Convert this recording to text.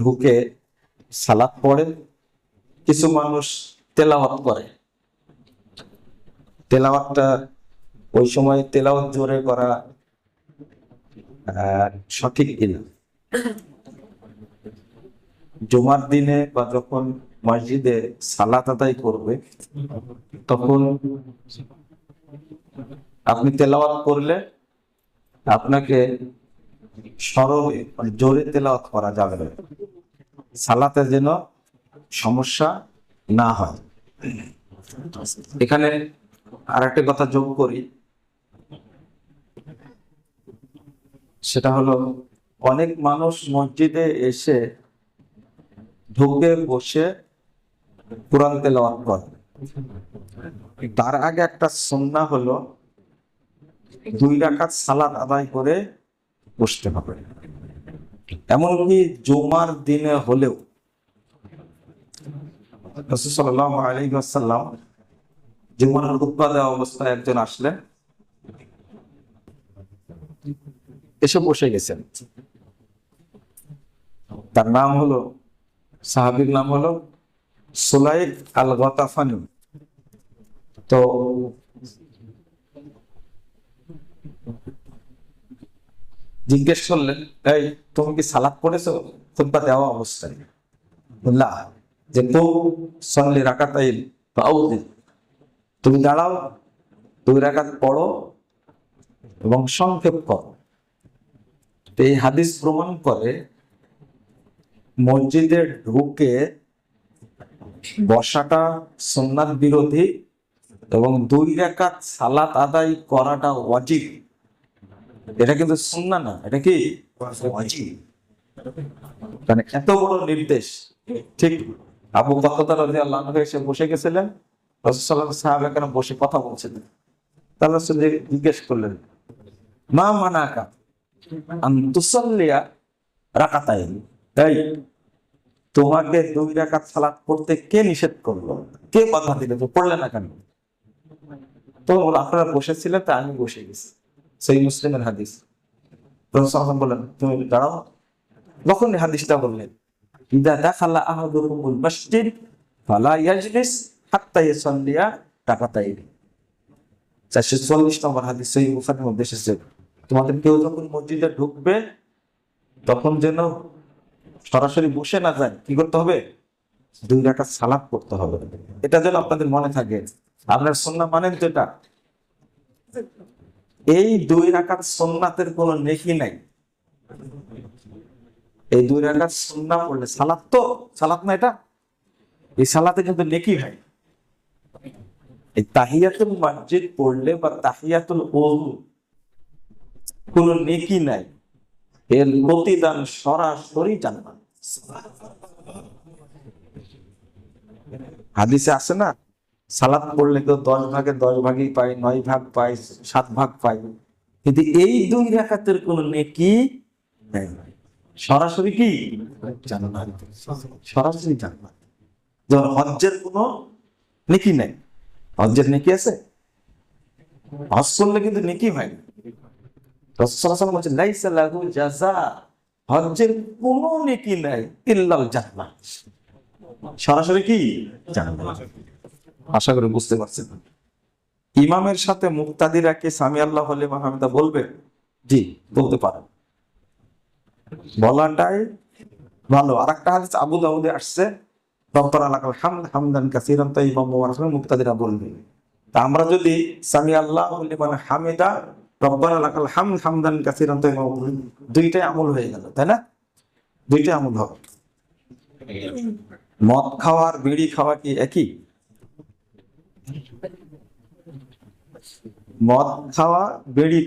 ঢুকে সালাদ পড়ে, কিছু মানুষ তেলাওয়াত করে। তেলাওয়াতটা ওই সময় তেলাওয়াত জোরে করা সঠিক কিনা? জুমার দিনে বা যখন মসজিদে সালাত আদায় করবে, তখন আপনি তেলাওয়াত করলে আপনাকে সরবে মানে জোরে তেলাওয়াত করা যাবে না। সালাতে যেন সমস্যা না হয়। এখানে আর একটা কথা যোগ করি। সেটা হলো, অনেক মানুষ মসজিদে এসে ঢুকে বসে কোরআন তেলাওয়াত করে। তার আগে একটা সন্না হলো, দুই রাকাত সালাদ আদায় করে বসতে হবে। এমনকি জুমার দিনে হলেও জুমার দেওয়া অবস্থায় একজন আসলেন। এসে বসে গেছেন। তার নাম হলো, সাহাবীর নাম হলো সুলাইক আল গতাফানি তো জিজ্ঞেস করলেন, এই, তুমি কি সালাদ পড়েছো? খুতবা দেওয়া অবস্থায়। না যে তো সল্লি রাকাতাই বাউদি তুমি দাঁড়াও, দুই রাকাত পড়ো এবং সংক্ষেপ করো। এই হাদিস প্রমাণ করে মসজিদে ঢুকে বসাটা সুন্নাত বিরোধী এবং দুই রাকাত সালাত আদায় করাটা ওয়াজিব। এটা কিন্তু সুন্না না, এটা কি? মানে এত বড় নির্দেশ। ঠিক। আবু বকর রাদিয়াল্লাহু আনহু এসে বসে গেছিলেন। রাসূলুল্লাহ সাহাবা কেন বসে কথা বলছিলেন। তাহলে জিজ্ঞেস করলেন, মা মানাকা আন তুসাল্লিয়া রাকাতাইন? এই তোমাকে দুই রাকাত সালাত পড়তে কে নিষেধ করল? কে বাধা দিলে? তো পড়লে না কেন? তো আপনারা বসেছিলেন, তা আমি বসে গেছি। সেই মুসলিমের হাদিস। ওয়াসাল্লাম বললেন তুমি দাঁড়াও? তখন হাদিসটা বললেন, ইদা দাখালা আহাদুকুমুল মসজিদ, ফালা ইয়াজলিস হাত্তা ইয়াসাল্লিয়া রাকাতাইন চারশো চল্লিশ নম্বর হাদিস সেই বুখারীর মধ্যে এসেছে। তোমাদের কেউ যখন মসজিদে ঢুকবে, তখন যেন সরাসরি বসে না যায়, কি করতে হবে? দুই রাকাত সালাত করতে হবে। এটা যেন আপনাদের মনে থাকে। আপনার সন্না মানেন তো এই দুই রাকাত সোননাথের কোন নেকি নাই। এই দুই রাকাত সুন্নাহ পড়লে সালাত তো, সালাত না এটা? এই সালাতে কিন্তু নেকি হয় এই তাহিয়াতুল মসজিদ পড়লে বা তাহিয়াতুল ওযু কোন নেকি নাই। এর প্রতিদান সরাসরি জান্নাত। হাদিসে আছে না? সালাত পড়লে কেউ দশ ভাগে দশ ভাগই পায় নয় ভাগ পায় সাত ভাগ পায় কিন্তু এই দুই রাকাতের কোন নেকি নেই। সরাসরি কি? সরাসরি জান্নাত। হজ্জের কোনো নেকি নেই। হজ্জের নেকি আছে? হজ করলে কিন্তু নেকি হয় না। বলছেন, লাইসা লাহু জাযা। হজ্জের কোনো নেকি নাই, ইল্লাল জান্নাত। সরাসরি কি? জান্নাত। আশা করি বুঝতে পারছেন। ইমামের সাথে মুক্তাদিরা কি সামি আল্লাহ হলে মাহমুদা বলবে? জি, বলতে পারেন। বলাটাই ভালো। আর একটা হাদিস আবু দাউদে আসছে। রব্বানা লাকাল হামদ, হামদান কাসীরান মুক্তাদিরা বলবে, তা আমরা যদি সামি আল্লাহ লিমান হামিদা রব্বানা লাকাল হামদ, হামদান কাসীরান দুইটাই আমল হয়ে গেল, তাই না? দুইটাই আমল হবে। মদ খাওয়া আর বিড়ি খাওয়া কি একই? মদ খাওয়া বিড়ি